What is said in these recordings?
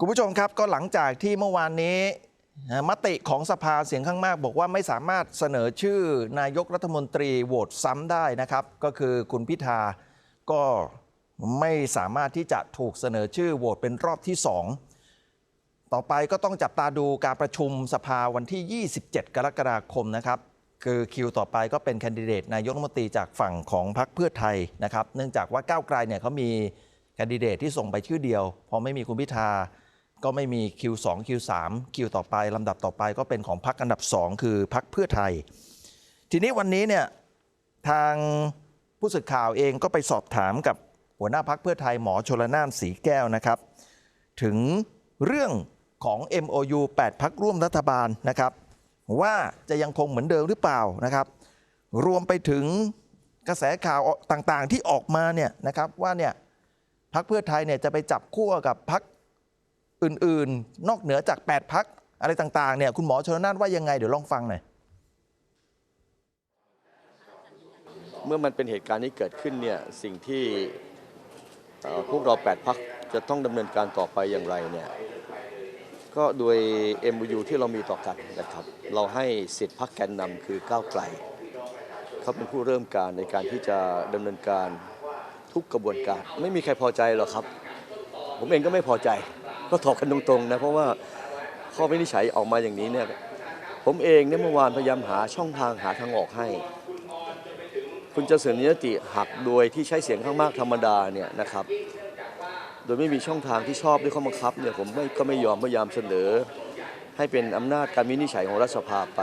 คุณผู้ชมครับก็หลังจากที่เมื่อวานนี้มติของสภาเสียงข้างมาก บอกว่าไม่สามารถเสนอชื่อนายกรัฐมนตรีโหวตซ้ำได้นะครับ ก็คือคุณพิธาก็ไม่สามารถที่จะถูกเสนอชื่อโหวตเป็นรอบที่2ต่อไปก็ต้องจับตาดูการประชุมสภาวันที่ 27 กรกฎาคมนะครับ คือคิวต่อไปก็เป็นแคนดิเดตนายกรัฐมนตรีจากฝั่งของพรรคเพื่อไทยนะครับ เนื่องจากว่าก้าวไกลเนี่ยเขามีแคนดิเดตที่ส่งไปชื่อเดียว พอไม่มีคุณพิธา ก็ไม่มีคิว2คิว3คิวต่อไปลำดับต่อไปก็เป็นของพรรคอันดับ2คือพรรคเพื่อไทย ทีนี้วันนี้เนี่ยทางผู้สื่อข่าวเองก็ไปสอบถามกับหัวหน้าพักเพื่อไทยหมอชลนานสีแก้วนะครับ ถึงเรื่องของ MOU 8 พักร่วมรัฐบาลนะครับ ว่าจะยังคงเหมือนเดิมหรือเปล่านะครับ รวมไปถึงกระแสข่าวต่างๆที่ออกมาเนี่ยนะครับว่าเนี่ยพักเพื่อไทยเนี่ยจะไปจับคู่กับพัก อื่นๆ นอกเหนือจาก 8 พักอะไรต่างๆเนี่ยคุณหมอชลนานว่ายังไงเดี๋ยวลองฟังหน่อยเมื่อมันเป็นเหตุการณ์นี้เกิดขึ้นเนี่ยสิ่งที่พวกเรา 8 พักจะต้องดำเนินการต่อไปอย่างไรเนี่ยก็โดย MOU ที่เรามีต่อกันนะครับ เราให้สิทธิพักแกนนำคือก้าวไกลเขาเป็นผู้เริ่มการในการที่จะดำเนินการทุกกระบวนการ ไม่มีใครพอใจหรอกครับ ผมเองก็ไม่พอใจ ก็ตอบกันตรงๆนะเพราะว่าข้อวินิจฉัยออกมาอย่างนี้เนี่ยผมเองเนี่ยเมื่อวานพยายามหาช่องทางหาทางออกให้ คุณจะเสนอยติหักโดยที่ใช้เสียงข้างมากธรรมดาเนี่ยนะครับ โดยไม่มีช่องทางที่ชอบด้วยข้อบังคับเนี่ยผมไม่ก็ไม่ยอมพยายามเสนอ ให้เป็นอำนาจการวินิจฉัยของรัฐสภาไป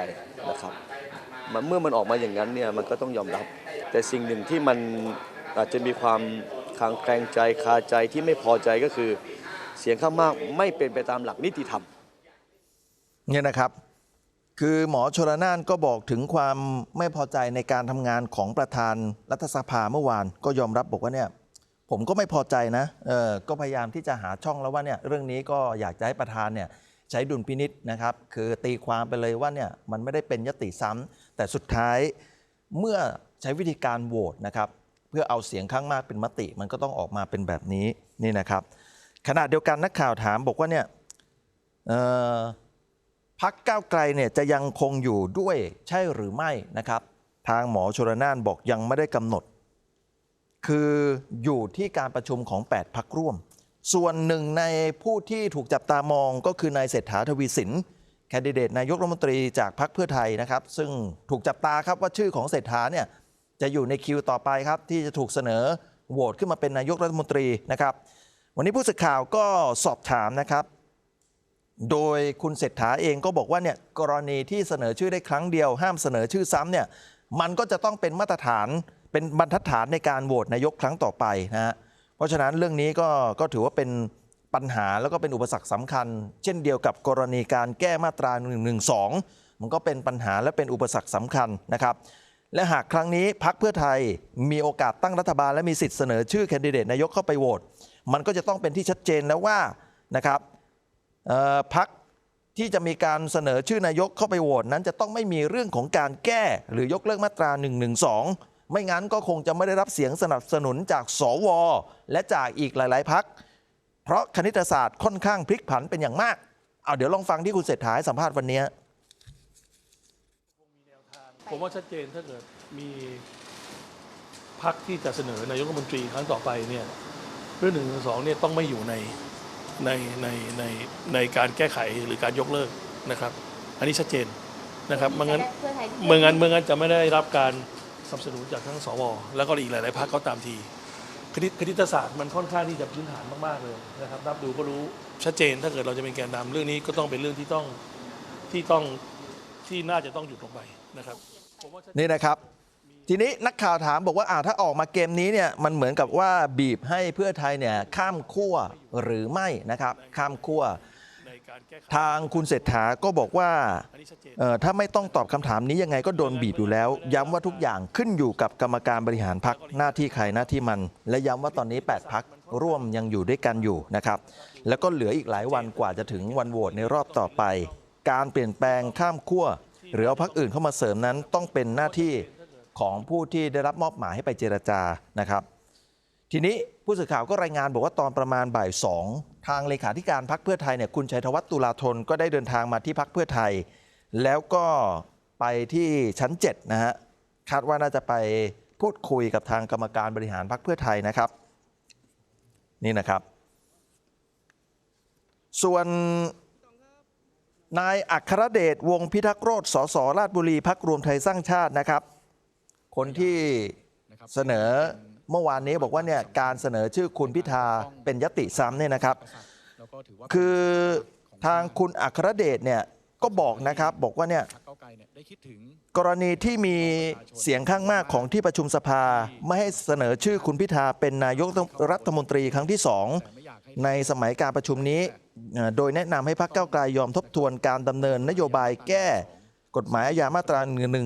นะครับมันเมื่อมันออกมาอย่างนั้นเนี่ยมันก็ต้องยอมรับ แต่สิ่งหนึ่งที่มันอาจจะมีความคลางแคลงใจคาใจที่ไม่พอใจก็คือ เสียงข้างมากไม่เป็นไปตามหลักนิติธรรมเนี่ยนะครับ คือหมอชลนานก็บอกถึงความไม่พอใจในการทำงานของประธานรัฐสภาเมื่อวาน ก็ยอมรับบอกว่าเนี่ยผมก็ไม่พอใจนะเออก็พยายามที่จะหาช่องแล้วว่าเนี่ยเรื่องนี้ก็อยากจะให้ประธานเนี่ยใช้ดุลพินิษนะครับ คือตีความไปเลยว่าเนี่ยมันไม่ได้เป็นยติซ้ำแต่สุดท้ายเมื่อใช้วิธีการโหวตนะครับ เพื่อเอาเสียงข้างมากเป็นมติ มันก็ต้องออกมาเป็นแบบนี้นี่นะครับ ขณะเดียวกันนักข่าวถามบอกว่าเนี่ยพักก้าวไกลเนี่ยจะยังคงอยู่ด้วยใช่หรือไม่นะครับ ทางหมอชลนานบอกยังไม่ได้กำหนด คืออยู่ที่การประชุมของ 8 พักร่วม ส่วนหนึ่งในผู้ที่ถูกจับตามองก็คือนายเศรษฐาทวีสินแคนดิเดตนายกรัฐมนตรีจากพรรคเพื่อไทยนะครับ ซึ่งถูกจับตาครับว่าชื่อของเศรษฐาเนี่ยจะอยู่ในคิวต่อไปครับที่จะถูกเสนอโหวตขึ้นมาเป็นนายกรัฐมนตรีนะครับ วันนี้ผู้สื่อข่าวก็สอบถามนะครับ โดยคุณเศรษฐาเองก็บอกว่าเนี่ยกรณีที่เสนอชื่อได้ครั้งเดียว ห้ามเสนอชื่อซ้ำเนี่ยมันก็จะต้องเป็นมาตรฐานเป็นบรรทัดฐานในการโหวตนายกครั้งต่อไปนะฮะเพราะฉะนั้นเรื่องนี้ก็ก็ถือว่าเป็นปัญหาแล้วก็เป็นอุปสรรคสำคัญ เช่นเดียวกับกรณีการแก้มาตรา1นึมันก็เป็นปัญหาและเป็นอุปสรรคสำคัญนะครับ และหากครั้งนี้พักเพื่อไทยมีโอกาสตั้งรัฐบาล และมีสิทธิ์เสนอชื่อแคนดิเดตนายกเข้าไปโหวตมันก็จะต้องเป็นที่ชัดเจนแล้วว่านะครับพักที่จะมีการเสนอชื่อนายกเข้าไปโหวตนั้นจะต้องไม่มีเรื่องของการแก้หรือยกเลิกมาตรา 112 ไม่งั้นก็คงจะไม่ได้รับเสียงสนับสนุนจากสว และจากอีกหลาย ๆ พัก เพราะคณิตศาสตร์ค่อนข้างพลิกผันเป็นอย่างมาก เอาเดี๋ยวลองฟังที่คุณเศรษฐาให้สัมภาษณ์วันนี้ ผมว่าชัดเจนถ้าเกิดมีพักที่จะเสนอนายกรัฐมนตรีครั้งต่อไปเนี่ยเรื่องหนึ่งสองเนี่ยต้องไม่อยู่ในในในในในการแก้ไขหรือการยกเลิกนะครับ อันนี้ชัดเจนนะครับเมื่องั้นเพื่อไทยเมื่องั้นเมื่องั้นจะไม่ได้รับการสนับสนุนจากทั้งสวแล้วก็อีกหลาย ๆพักก็ตามทีคณิตคณิตศาสตร์มันค่อนข้างที่จะพื้นฐานมากๆเลยนะครับนับดูก็รู้ชัดเจนถ้าเกิดเราจะเป็นแกนนำเรื่องนี้ก็ต้องเป็นเรื่องที่ต้องที่ต้องที่น่าจะต้องหยุดลงไปนะครับผมว่าชัดเจ นี่นะครับ ทีนี้นักข่าวถามบอกว่าอ่าถ้าออกมาเกมนี้เนี่ยมันเหมือนกับว่าบีบให้เพื่อไทยเนี่ยข้ามขั้วหรือไม่นะครับ ข้ามขั้วในการแก้ไขทางคุณเศรษฐาก็บอกว่าอันนี้ชัดเจนเอ่อถ้าไม่ต้องตอบคำถามนี้ยังไงก็โดนบีบอยู่แล้ว ย้ำว่าทุกอย่างขึ้นอยู่กับกรรมการบริหารพักหน้าที่ใครหน้าที่มัน และย้ำว่าตอนนี้ 8 พักร่วมยังอยู่ด้วยกันอยู่นะครับ แล้วก็เหลืออีกหลายวันกว่าจะถึงวันโหวตในรอบต่อไป การเปลี่ยนแปลงข้ามขั้ว หรือเอาพักอื่นเข้ามาเสริมนั้นต้องเป็นหน้าที่ของผู้ที่ได้รับมอบหมายให้ไปเจรจานะครับ ทีนี้ผู้สื่อข่าวก็รายงานบอกว่าตอนประมาณบ่ายสองทางเลขาธิการพักเพื่อไทยเนี่ยคุณชัยธวัฒน์ตุลาธนก็ได้เดินทางมาที่พักเพื่อไทย แล้วก็ไปที่ชั้น7นะฮะคาดว่าน่าจะไปพูดคุยกับทางกรรมการบริหารพักเพื่อไทยนะครับ นี่นะครับ ส่วน นายอัครเดชวงพิทักษ์โรธสสราชบุรีพักรวมไทยสร้างชาตินะครับ คนที่เสนอเมื่อวานนี้บอกว่าเนี่ยการเสนอชื่อคุณพิธาเป็นยติซ้ำเนี่ยนะครับ คือทางคุณอัครเดชเนี่ยก็บอกนะครับบอกว่าเนี่ยกรณีที่มีเสียงข้างมากของที่ประชุมสภา ไม่ให้เสนอชื่อคุณพิธาเป็นนายกรัฐมนตรีครั้งที่สอง ในสมัยการประชุมนี้ โดยแนะนำให้พรรคเก้าไกลยอมทบทวนการดำเนินนโยบายแก้กฎหมายอาญามาตรา1นึ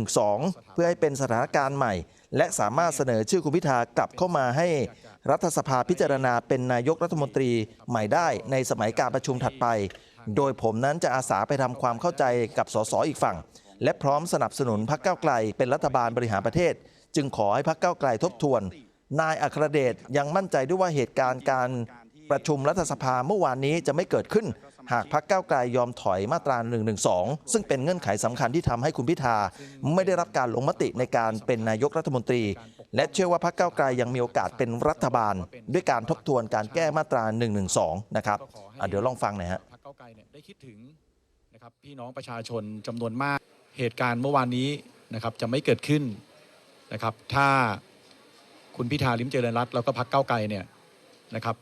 เพื่อให้เป็นสถานการณ์ใหม่ และสามารถเสนอชื่อคุณพิธากลับเข้ามาให้รัฐสภาพิจารณาเป็นนายกรัฐมนตรีใหม่ได้ในสมัยการประชุมถัดไป โดยผมนั้นจะอาสาไปทำความเข้าใจกับสสอีกฝั่ง และพร้อมสนับสนุนพรรคเก้าไกล เป็นรัฐบาลบริหารประเทศ จึงขอให้พรรคเก้าไกลทบทวน นายอัครเดชยังมั่นใจด้วยว่าเหตุการณ์การ ประชุมรัฐสภาเมื่อวานนี้จะไม่เกิดขึ้น หากพรรคก้าวไกลยอมถอยมาตรา112ซึ่งเป็นเงื่อนไขสำคัญที่ทำให้คุณพิธา ไม่ได้รับการลงมติในการเป็นนายกรัฐมนตรี และเชื่อว่าพรรคก้าวไกลยังมีโอกาสเป็นรัฐบาล ด้วยการทบทวนการแก้มาตรา112นะครับเดี๋ยวลองฟังหน่อยฮะพรรคก้าวไกลเนี่ยได้คิดถึงนะครับพี่น้องประชาชนจำนวนมากเหตุการณ์เมื่อวานนี้นะครับจะไม่เกิดขึ้นนะครับถ้าคุณพิธาลิมเจริญรัตน์แล้วก็พรรคก้าไกลเนี่ยนะครับ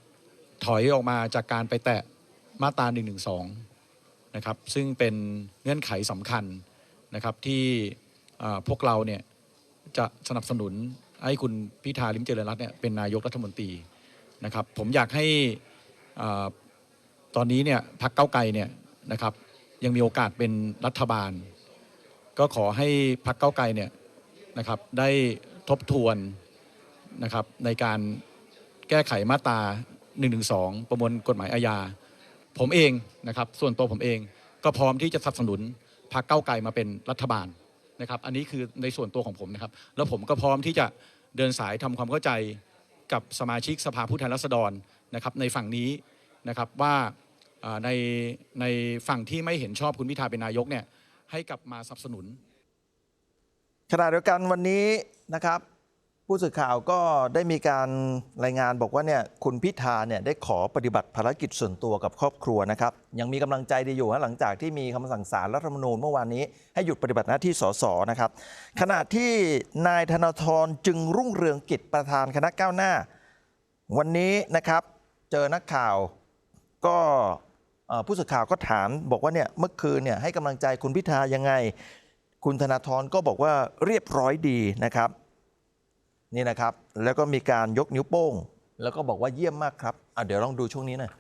ถอยออกมาจากการไปแตะมาตรา1นึนะครับซึ่งเป็นเงื่อนไขสำคัญนะครับที่พวกเราเนี่ยจะสนับสนุนให้คุณพิธาลิมเจริญรัตน์เนี่ยเป็นนายกรัฐมนตรีนะครับผมอยากให้อตอนนี้เนี่ยพรรคเก้าไกลเนี่ยนะครับยังมีโอกาสเป็นรัฐบาล ก็ขอให้พรรคเก้าไกลเนี่ยนะครับได้ทบทวนนะครับในการแก้ไขมาตรา 1นึประมวลกฎหมายอาญา ผมเองนะครับ ส่วนตัวผมเองก็พร้อมที่จะสนับสนุนพรรคเก้าวไกลมาเป็นรัฐบาลนะครับ อันนี้คือในส่วนตัวของผมนะครับ แล้วผมก็พร้อมที่จะเดินสายทำความเข้าใจกับสมาชิกสภาผู้แทนราษฎรนะครับ ในฝั่งนี้นะครับว่าในในฝั่งที่ไม่เห็นชอบคุณพิธาเป็นนายกเนี่ยให้กลับมาสนับสนุนขณะเดียวกันวันนี้นะครับ ผู้สื่อข่าวก็ได้มีการรายงานบอกว่าเนี่ยคุณพิธาเนี่ยได้ขอปฏิบัติภารกิจส่วนตัวกับครอบครัวนะครับ ยังมีกำลังใจดีอยู่ฮะหลังจากที่มีคำสั่งศาลรัฐธรรมนูญเมื่อวานนี้ ให้หยุดปฏิบัติหน้าที่สสนะครับ ขณะที่นายธนาธรจึงรุ่งเรืองกิจประธานคณะก้าวหน้า วันนี้นะครับเจอนักข่าวก็ผู้สื่อข่าวก็ถามบอกว่าเนี่ยเมื่อคืนเนี่ยให้กำลังใจคุณพิธายังไง คุณธนาธรก็บอกว่าเรียบร้อยดีนะครับ นี่นะครับ แล้วก็มีการยกนิ้วโป้ง แล้วก็บอกว่าเยี่ยมมากครับอะเดี๋ยวลองดูช่วงนี้หน่อย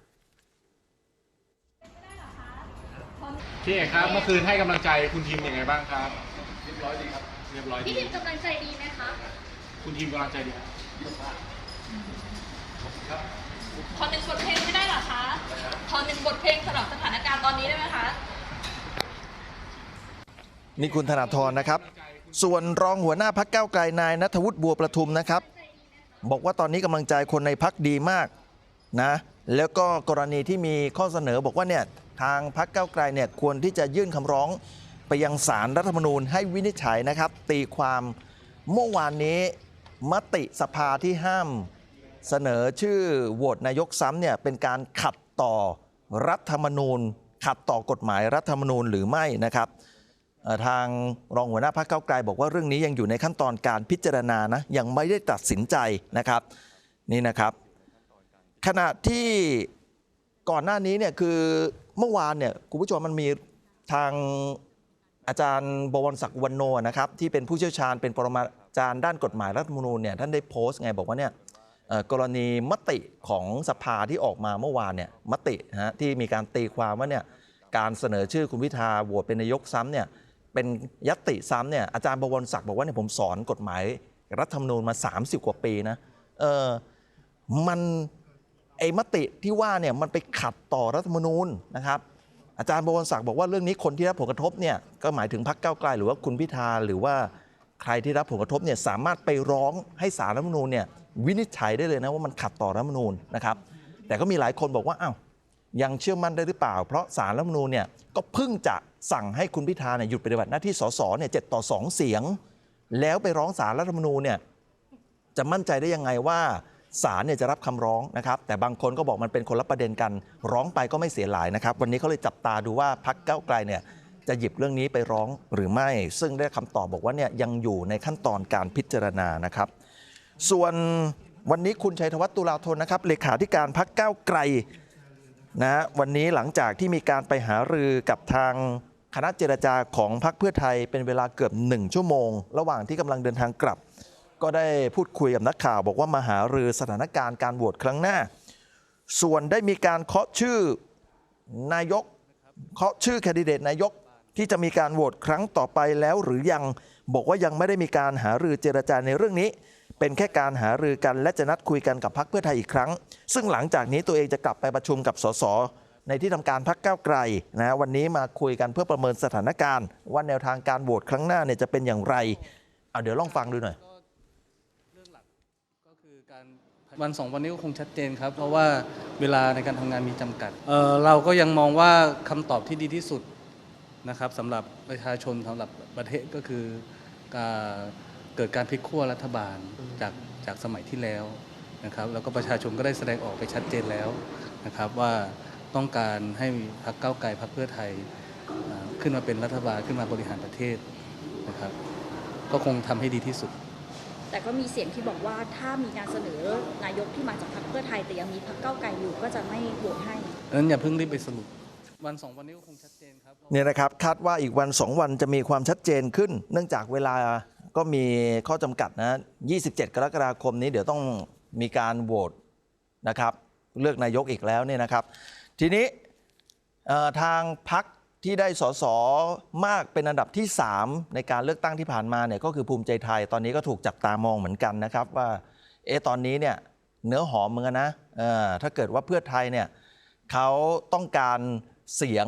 พี่เอกครับเมื่อคืนให้กำลังใจคุณทีมยังไงบ้างครับเรียบร้อยดีครับเรียบร้อยพี่ดีทิมกำลังใจดีไหมคะคุณทีมกำลังใจดีครับขอหนึ่งบทเพลงไม่ได้เหรอคะขอหนึ่งบทเพลงสำหรับสถานการณ์ตอนนี้ได้ไหมคะนี่คุณธนาธรนะครับ ส่วนรองหัวหน้าพักเก้าไกลนายนัทวุฒิบัวประทุมนะครับ บอกว่าตอนนี้กำลังใจคนในพักดีมากนะแล้วก็กรณีที่มีข้อเสนอบอกว่าเนี่ยทางพักเก้าไกลเนี่ยควรที่จะยื่นคำร้องไปยังศาลรัฐธรรมนูญให้วินิจฉัยนะครับ ตีความเมื่อวานนี้มติสภาที่ห้ามเสนอชื่อโหวตนายกซ้ำเนี่ยเป็นการขัดต่อรัฐธรรมนูญ ขัดต่อกฎหมายรัฐธรรมนูญหรือไม่นะครับ ทางรองหัวหน้าพรรคเก้าไกลบอกว่าเรื่องนี้ยังอยู่ในขั้นตอนการพิจารณานะยังไม่ได้ตัดสินใจนะครับนี่นะครับ ขณะที่ก่อนหน้านี้เนี่ยคือเมื่อวานเนี่ยคุณผู้ชมมันมีทางอาจารย์บวรศักดิ์วันโนนะครับที่เป็นผู้เชี่ยวชาญเป็นปรมาจารย์ด้านกฎหมายรัฐธรรมนูญเนี่ยท่านได้โพสต์ไงบอกว่าเนี่ยกรณีมติของสภาที่ออกมาเมื่อวานเนี่ยมติฮะที่มีการตีความว่าเนี่ยการเสนอชื่อคุณพิธาโหวตเป็นนายกซ้ำเนี่ย เป็นยติซ้ำเนี่ยอาจารย์บวรศักดิ์บอกว่าเนี่ยผมสอนกฎหมาย รัฐธรรมนูญมา 30 กว่าปีนะเออมันไอ้มติที่ว่าเนี่ยมันไปขัดต่อรัฐธรรมนูญนะครับอาจารย์บวรศักดิ์บอกว่าเรื่องนี้คนที่รับผลกระทบเนี่ยก็หมายถึงพรรคก้าวไกลหรือว่าคุณพิธาหรือว่าใครที่รับผลกระทบเนี่ยสามารถไปร้องให้สารรัฐธรรมนูญเนี่ยวินิจฉัยได้เลยนะว่ามันขัดต่อรัฐธรรมนูญนะครับ แต่ก็มีหลายคนบอกว่าอ้าว ยังเชื่อมั่นได้หรือเปล่า เพราะสารรัฐธรรมนูญเนี่ยก็เพิ่งจะสั่งให้คุณพิธาเนี่ยหยุดปฏิบัติหน้าที่สสเนี่ยเจ็ดต่อ2เสียง แล้วไปร้องสารรัฐธรรมนูญเนี่ยจะมั่นใจได้ยังไงว่าศาลเนี่ยจะรับคำร้องนะครับ แต่บางคนก็บอกมันเป็นคนละประเด็นกัน ร้องไปก็ไม่เสียหลายนะครับ วันนี้เขาเลยจับตาดูว่าพักเก้าไกลเนี่ยจะหยิบเรื่องนี้ไปร้องหรือไม่ ซึ่งได้คำตอบบอกว่าเนี่ยยังอยู่ในขั้นตอนการพิจารณานะครับ ส่วนวันนี้คุณชัยธวัฒน์ตุลาธนนะครับเลขาธิการพักก้าไกล นะฮะวันนี้หลังจากที่มีการไปหารือกับทางคณะเจรจาของพรรคเพื่อไทยเป็นเวลาเกือบหนึ่งชั่วโมง ระหว่างที่กำลังเดินทางกลับ ก็ได้พูดคุยกับนักข่าว บอกว่ามาหารือสถานการณ์การโหวตครั้งหน้า ส่วนได้มีการเคาะชื่อนายกเคาะชื่อแคนดิเดตนายกที่จะมีการโหวตครั้งต่อไปแล้วหรือยังบอกว่ายังไม่ได้มีการหารือเจรจาในเรื่องนี้ เป็นแค่การหารือกันและจะนัดคุยกันกับพรรคเพื่อไทยอีกครั้ง ซึ่งหลังจากนี้ตัวเองจะกลับไปประชุมกับสสในที่ทำการพรรคก้าวไกลนะวันนี้มาคุยกันเพื่อประเมินสถานการณ์ ว่าแนวทางการโหวตครั้งหน้าเนี่ยจะเป็นอย่างไรเอาเดี๋ยวลองฟังดูหน่อยก็คือการวันสองวันนี้ก็คงชัดเจนครับ เพราะว่าเวลาในการทำงานมีจำกัดเเราก็ยังมองว่าคำตอบที่ดีที่สุดนะครับสำหรับประชาชนสำหรับประเทศก็คือการ เกิดการพลิกขั้วรัฐบาลจากจากสมัยที่แล้วนะครับแล้วก็ประชาชนก็ได้แสดงออกไปชัดเจนแล้วนะครับว่าต้องการให้พรรคก้าวไกลพรรคเพื่อไทยอ่าขึ้นมาเป็นรัฐบาลขึ้นมาบริหารประเทศนะครับ ก็คงทำให้ดีที่สุด แต่ก็มีเสียงที่บอกว่าถ้ามีการเสนอนายกที่มาจากพรรคเพื่อไทยแต่ยังมีพรรคเก้าวไกลอยู่ก็จะไม่โหวตให้ดังนั้นอย่าเพิ่งรีบไปสรุปวันสองวันนี้ก็คงชัดเจนครับเนี่ยนะครับคาดว่าอีกวัน2วันจะมีความชัดเจนขึ้น เนื่องจากเวลา ก็มีข้อจำกัดนะ 27 กรกฎาคมนี้เดี๋ยวต้องมีการโหวตนะครับ เลือกนายกอีกแล้วเนี่ยนะครับ ทีนี้ทางพักที่ได้สสมากเป็นอันดับที่ 3 ในการเลือกตั้งที่ผ่านมาเนี่ยก็คือภูมิใจไทย ตอนนี้ก็ถูกจับตามองเหมือนกันนะครับว่าเอตอนนี้เนี่ยเนื้อหอมเหมือนกันนะถ้าเกิดว่าเพื่อไทยเนี่ยเขาต้องการเสียง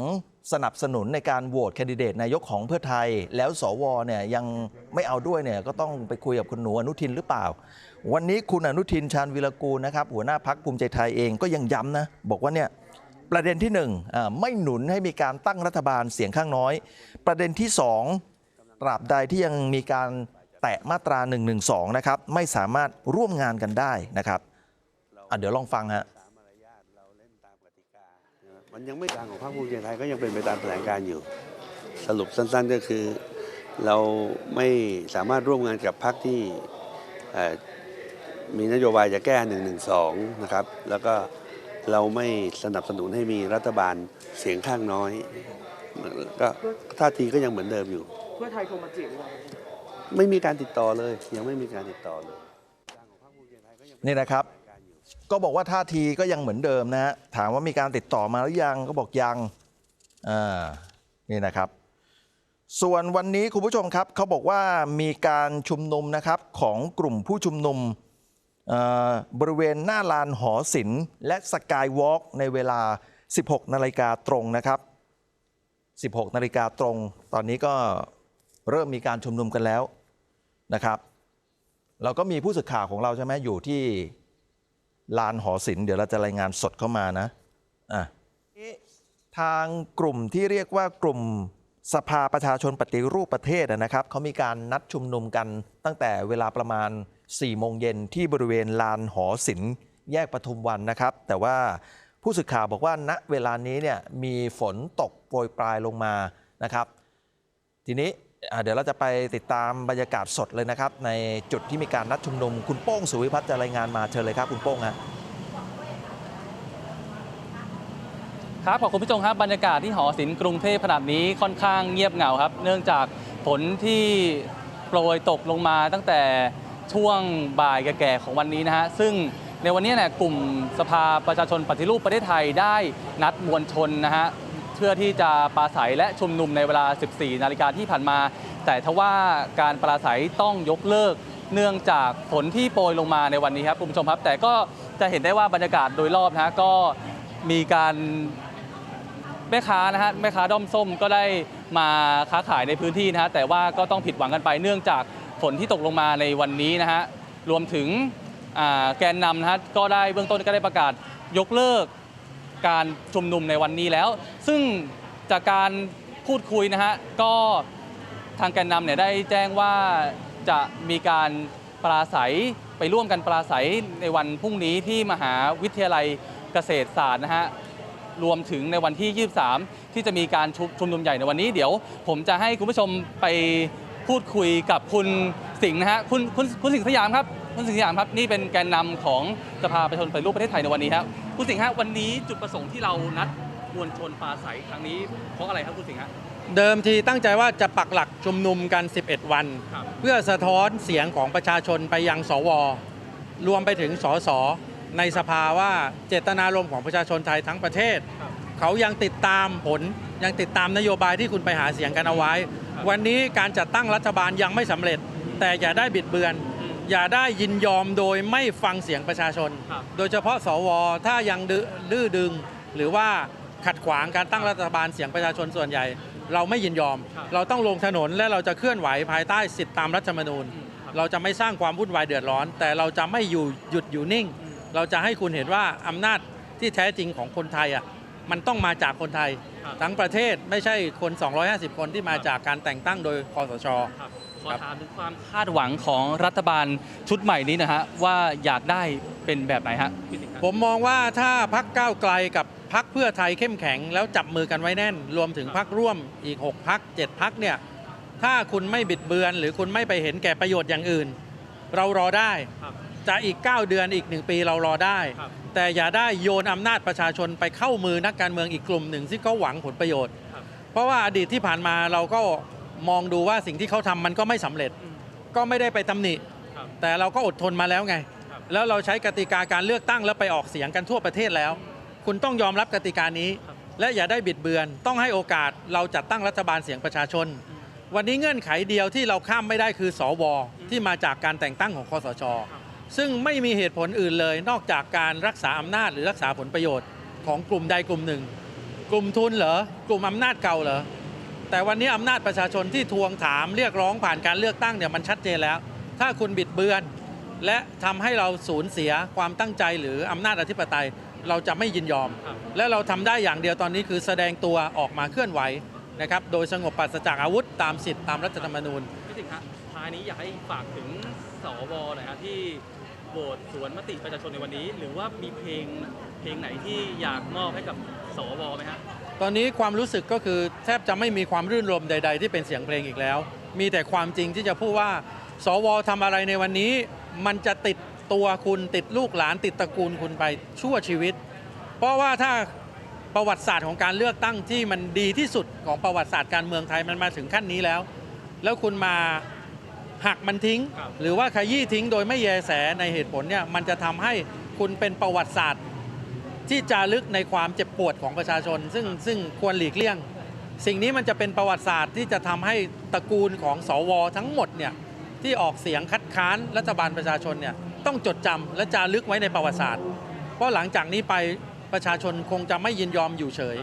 สนับสนุนในการโหวตแคนดิเดตนายกของเพื่อไทย แล้วสวเนี่ยยังไม่เอาด้วยเนี่ยก็ต้องไปคุยกับคุณหนูอนุทินหรือเปล่า วันนี้คุณอนุทินชาญวิรกูลนะครับหัวหน้าพักภูมิใจไทยเองก็ยังย้ำนะ บอกว่าเนี่ยประเด็นที่หนึ่งไม่หนุนให้มีการตั้งรัฐบาลเสียงข้างน้อย ประเด็นที่สองตราบใดที่ยังมีการแตะมาตรา1นึนะครับไม่สามารถร่วมงานกันได้นะครับเดี๋ยวลองฟังฮะ มันยังไม่ทางของพรรคภูมิใจไทยก็ยังเป็นไปตามแถลงการอยู่ สรุปสั้นๆก็คือเราไม่สามารถร่วมงานกับพรรคที่เอ่อมีนโยบายจะแก้1นึนะครับ แล้วก็เราไม่สนับสนุนให้มีรัฐบาลเสียงข้างน้อย ก็ท่าทีก็ยังเหมือนเดิมอยู่ เพื่อไทยโทรมาจีบหรือเปล่าไม่มีการติดต่อเลย ยังไม่มีการติดต่อเลยนี่นะครับ ก็บอกว่าท่าทีก็ยังเหมือนเดิมนะฮะถามว่ามีการติดต่อมาหรือยังก็บอกยังอ่านี่นะครับ ส่วนวันนี้คุณผู้ชมครับเขาบอกว่ามีการชุมนุมนะครับของกลุ่มผู้ชุมนุมเอ่อบริเวณหน้าลานหอศิลป์และสกายวอล์กในเวลา 16 นาฬิกาตรงนะครับ 16 นาฬิกาตรง ตอนนี้ก็เริ่มมีการชุมนุมกันแล้วนะครับ เราก็มีผู้สื่อข่าวของเราใช่ไหมอยู่ที่ ลานหอศิลป์เดี๋ยวเราจะรายงานสดเข้ามานะอะทางกลุ่มที่เรียกว่ากลุ่มสภาประชาชนปฏิรูปประเทศนะครับเขามีการนัดชุมนุมกันตั้งแต่เวลาประมาณ 4 โมงเย็นที่บริเวณลานหอศิลป์แยกปทุมวันนะครับ แต่ว่าผู้สื่อข่าวบอกว่าณเวลานี้เนี่ยมีฝนตกโปรยปลายลงมานะครับ ทีนี้ เดี๋ยวเราจะไปติดตามบรรยากาศสดเลยนะครับ ในจุดที่มีการนัดชุมนุม คุณโป้งสุวิพัฒน์จะรายงานมาเชิญเลยครับคุณโป้งฮะครับขอบคุณผู้ชมครับบรรยากาศที่หอศิลป์กรุงเทพขนาดนี้ค่อนข้างเงียบเหงาครับ เนื่องจากฝนที่โปรยตกลงมาตั้งแต่ช่วงบ่ายแก่ๆของวันนี้นะฮะซึ่งในวันนี้เนี่ยกลุ่มสภาประชาชนปฏิรูปประเทศไทยได้นัดมวลชนนะฮะ เพื่อที่จะปราศัยและชุมนุมในเวลา 14 นาฬิกาที่ผ่านมา แต่ทว่าการปราศัยต้องยกเลิก เนื่องจากฝนที่โปรยลงมาในวันนี้ครับคุณผู้ชมครับ แต่ก็จะเห็นได้ว่าบรรยากาศโดยรอบนะฮะก็มีการแม่ค้านะฮะแม่ค้าด้อมส้มก็ได้มาค้าขายในพื้นที่นะฮะแต่ว่าก็ต้องผิดหวังกันไปเนื่องจากฝนที่ตกลงมาในวันนี้นะฮะรวมถึงแกนนำนะฮะก็ได้เบื้องต้นก็ได้ประกาศยกเลิก การชุมนุมในวันนี้แล้ว ซึ่งจากการพูดคุยนะฮะก็ทางแกนนำเนี่ยได้แจ้งว่าจะมีการปราศัยไปร่วมกันปราศัยในวันพรุ่งนี้ที่มหาวิทยาลัยเกษตรศาสตร์นะฮะรวมถึงในวันที่ 23 ที่จะมีการชุมชุมนุมใหญ่ในวันนี้เดี๋ยว ผมจะให้คุณผู้ชมไปพูดคุยกับคุณสิงห์นะฮะคุณคุณคุณสิงห์สยามครับ คุณสิงห์สยามครับ นี่เป็นแกนนำของสภาประชาชนปฏิรูปประเทศไทยในวันนี้ครับ คุณสิงห์ฮะวันนี้จุดประสงค์ที่เรานัดมวลชนปราศัยครั้งนี้เพราะอะไรครับคุณสิงห์ฮะ เดิมทีตั้งใจว่าจะปักหลักชุมนุมกัน 11 วัน ครับ เพื่อสะท้อนเสียงของประชาชนไปยังสว รวมไปถึงสสในสภาว่าเจตนารมณ์ของประชาชนไทยทั้งประเทศเขายังติดตามผลยังติดตามนโยบายที่คุณไปหาเสียงกันเอาไว้ วันนี้การจัดตั้งรัฐบาลยังไม่สำเร็จ แต่อย่าได้บิดเบือน อย่าได้ยินยอมโดยไม่ฟังเสียงประชาชนครับโดยเฉพาะสวถ้ายังดื้อดื้อดึง หรือว่าขัดขวางการตั้งรัฐบาลเสียงประชาชนส่วนใหญ่ เราไม่ยินยอมครับเราต้องลงถนนและเราจะเคลื่อนไหวภายใต้สิทธิตามรัฐธรรมนูญอืมครับเราจะไม่สร้างความวุ่นวายเดือดร้อน แต่เราจะไม่อยู่หยุดอยู่นิ่ง เราจะให้คุณเห็นว่าอำนาจที่แท้จริงของคนไทยอะ มันต้องมาจากคนไทยครับทั้งประเทศไม่ใช่คน 250 คนที่มาจากการแต่งตั้งโดยคอสชครับขอครับถามถึงความคาดหวังของรัฐบาลชุดใหม่นี้นะฮะว่าอยากได้เป็นแบบไหนฮะพี่สิงห์ครับผมมองว่าถ้าพักก้าวไกลกับพักเพื่อไทยเข้มแข็ง แล้วจับมือกันไว้แน่น รวมถึงพักร่วมอีก 6 พัก 7 พักเนี่ยถ้าคุณไม่บิดเบือน หรือคุณไม่ไปเห็นแก่ประโยชน์อย่างอื่น เรารอได้ครับจะอีก 9 เดือนอีก 1 ปีเรารอได้ครับ แต่อย่าได้โยนอำนาจประชาชนไปเข้ามือนักการเมืองอีกกลุ่มหนึ่งที่เขาหวังผลประโยชน์ครับเพราะว่าอดีตที่ผ่านมาเราก็มองดูว่าสิ่งที่เขาทำมันก็ไม่สำเร็จอืมก็ไม่ได้ไปตำหนิครับแต่เราก็อดทนมาแล้วไงครับแล้วเราใช้กติกาการเลือกตั้งแล้วไปออกเสียงกันทั่วประเทศแล้ว คุณต้องยอมรับกติกานี้ครับและอย่าได้บิดเบือน ต้องให้โอกาสเราจัดตั้งรัฐบาลเสียงประชาชน วันนี้เงื่อนไขเดียวที่เราข้ามไม่ได้คือสวที่มาจากการแต่งตั้งของคอสช ซึ่งไม่มีเหตุผลอื่นเลย นอกจากการรักษาอำนาจหรือรักษาผลประโยชน์ของกลุ่มใดกลุ่มหนึ่ง กลุ่มทุนเหรอกลุ่มอำนาจเก่าเหรอแต่วันนี้อำนาจประชาชนที่ทวงถามเรียกร้องผ่านการเลือกตั้งเนี่ยมันชัดเจนแล้ว ถ้าคุณบิดเบือน และทำให้เราสูญเสียความตั้งใจหรืออำนาจอธิปไตยเราจะไม่ยินยอม และเราทำได้อย่างเดียวตอนนี้คือแสดงตัวออกมาเคลื่อนไหวนะครับโดยสงบปราศจากอาวุธตามสิทธิตามรัฐธรรมนูญพี่สิงห์ฮะท้ายนี้อยากให้ฝากถึงสวหน่อยฮะที่ โหวตสวนมติประชาชนในวันนี้ หรือว่ามีเพลงเพลงไหนที่อยากมอบให้กับสวไหมฮะตอนนี้ความรู้สึกก็คือแทบจะไม่มีความรื่นรมใด ๆ ที่เป็นเสียงเพลงอีกแล้ว มีแต่ความจริงที่จะพูดว่า สวทำอะไรในวันนี้ มันจะติดตัวคุณติดลูกหลานติดตระกูลคุณไปชั่วชีวิต เพราะว่าถ้าประวัติศาสตร์ของการเลือกตั้งที่มันดีที่สุดของประวัติศาสตร์การเมืองไทยมันมาถึงขั้นนี้แล้ว แล้วคุณมา หักมันทิ้งครับหรือว่าขยี้ทิ้งโดยไม่แยแสในเหตุผลเนี่ยมันจะทำให้คุณเป็นประวัติศาสตร์ ที่จารึกในความเจ็บปวดของประชาชน ซึ่งซึ่งควรหลีกเลี่ยง สิ่งนี้มันจะเป็นประวัติศาสตร์ที่จะทำให้ตระกูลของสวทั้งหมดเนี่ยที่ออกเสียงคัดค้านรัฐบาลประชาชนเนี่ยต้องจดจำและจารึกไว้ในประวัติศาสตร์ เพราะหลังจากนี้ไปประชาชนคงจะไม่ยินยอมอยู่เฉย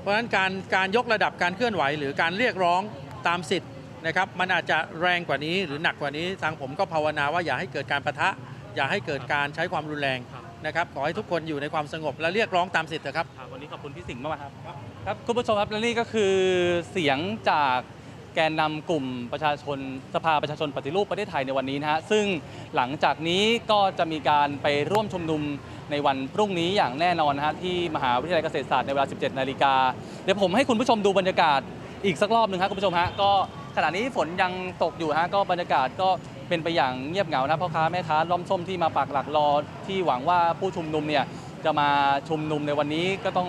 เพราะฉะนั้นการการยกระดับการเคลื่อนไหว หรือการเรียกร้องตามสิทธิ์ นะครับมันอาจจะแรงกว่านี้หรือหนักกว่านี้ ทางผมก็ภาวนาว่าอย่าให้เกิดการประทะ อย่าให้เกิดการใช้ความรุนแรงครับนะครับขอให้ทุกคนอยู่ในความสงบและเรียกร้องตามสิทธิ์นะครับครับ วันนี้ขอบคุณพี่สิงห์มากๆครับ ครับคุณผู้ชมครับและนี่ก็คือเสียงจากแกนนำกลุ่มประชาชนสภาประชาชนปฏิรูปประเทศไทยในวันนี้นะฮะซึ่งหลังจากนี้ก็จะมีการไปร่วมชุมนุมในวันพรุ่งนี้อย่างแน่นอนนะฮะที่มหาวิทยาลัยเกษตรศาสตร์ในเวลา 17 นาฬิกาเดี๋ยวผมให้คุณผู้ชมดูบรรยากาศอีกสักรอบหนึ่งครับคุณผู้ชมฮะก็ ขณะนี้ฝนยังตกอยู่ฮะก็บรรยากาศก็เป็นไปอย่างเงียบเหงานะพ่อค้าแม่ค้าล้อมส้มที่มาปักหลักรอที่หวังว่าผู้ชุมนุมเนี่ยจะมาชุมนุมในวันนี้ก็ต้อง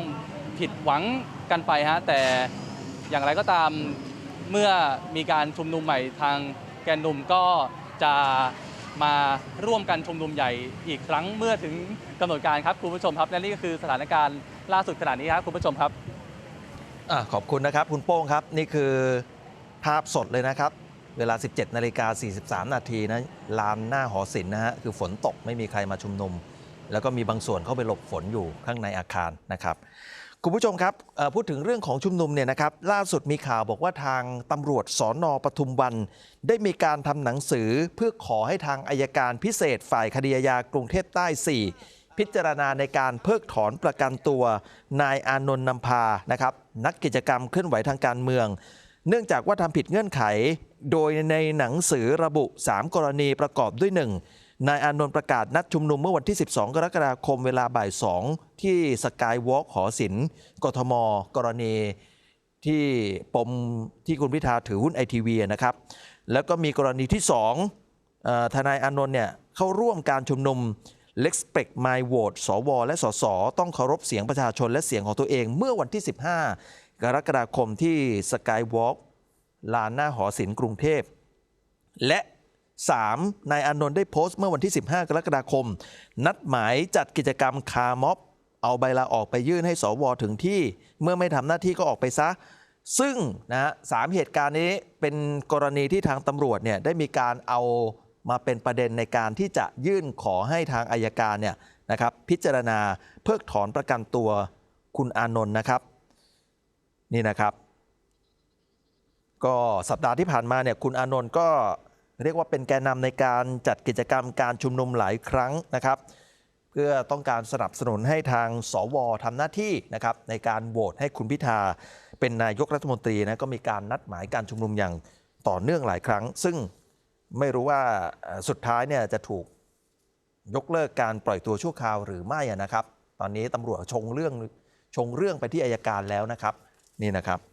ผิดหวังกันไปฮะแต่อย่างไรก็ตามเมื่อมีการชุมนุมใหม่ทางแกนนุ่มก็จะมาร่วมกันชุมนุมใหญ่อีกครั้งเมื่อถึงกำหนดการครับคุณผู้ชมครับและนี่ก็คือสถานการณ์ล่าสุดขณะนี้ครับคุณผู้ชมครับอขอบคุณนะครับ คุณโป้งครับ นี่คือ ภาพสดเลยนะครับ เวลา 17นาฬิกา43 นาทีนะลานหน้าหอศิลป์นะฮะคือฝนตกไม่มีใครมาชุมนุม แล้วก็มีบางส่วนเข้าไปหลบฝนอยู่ข้างในอาคารนะครับคุณผู้ชมครับพูดถึงเรื่องของชุมนุมเนี่ยนะครับล่าสุดมีข่าวบอกว่าทางตำรวจสอนอปทุมวัน ได้มีการทำหนังสือเพื่อขอให้ทางอายการพิเศษฝ่ายคดีอาญากรุงเทพใต้ 4 พิจารณาในการเพิกถอนประกันตัวนายอานนท์นำพานะครับนักกิจกรรมเคลื่อนไหวทางการเมือง เนื่องจากว่าทำผิดเงื่อนไข โดยในหนังสือระบุ 3 กรณีประกอบด้วย 1. นายอานนท์ประกาศนัดชุมนุมเมื่อวันที่ 12 กรกฎาคมเวลาบ่าย 2 ที่สกายวอล์กหอศิลป์กทม กรณีที่ปมที่คุณพิธาถือหุ้นไอทีวีนะครับ แล้วก็มีกรณีที่2เอ่อทนายอานนท์เนี่ยเข้าร่วมการชุมนุม Respect My Vote สว และสส ต้องเคารพเสียงประชาชนและเสียงของตัวเองเมื่อวันที่ 15 กรกฎาคมที่สกายวอล์กลานหน้าหอศิลป์กรุงเทพ และ 3. นายอานนท์ได้โพสต์เมื่อวันที่ 15 กรกฎาคม นัดหมายจัดกิจกรรมคาร์ม็อบ เอาใบลาออกไปยื่นให้สวถึงที่ เมื่อไม่ทำหน้าที่ก็ออกไปซะ ซึ่งนะฮะสามเหตุการณ์นี้เป็นกรณีที่ทางตำรวจเนี่ยได้มีการเอามาเป็นประเด็นในการที่จะยื่นขอให้ทางอายการเนี่ยนะครับพิจารณาเพิกถอนประกันตัวคุณอานนท์นะครับ นี่นะครับ ก็สัปดาห์ที่ผ่านมาเนี่ยคุณอานนท์ก็เรียกว่าเป็นแกนนำในการจัดกิจกรรมการชุมนุมหลายครั้งนะครับ เพื่อต้องการสนับสนุนให้ทางสวทำหน้าที่นะครับในการโหวตให้คุณพิธาเป็นนายกรัฐมนตรีนะก็มีการนัดหมายการชุมนุมอย่างต่อเนื่องหลายครั้ง ซึ่งไม่รู้ว่าสุดท้ายเนี่ยจะถูกยกเลิกการปล่อยตัวชั่วคราวหรือไม่นะครับ ตอนนี้ตำรวจชงเรื่องชงเรื่องไปที่อายการแล้วนะครับ นี่นะครับ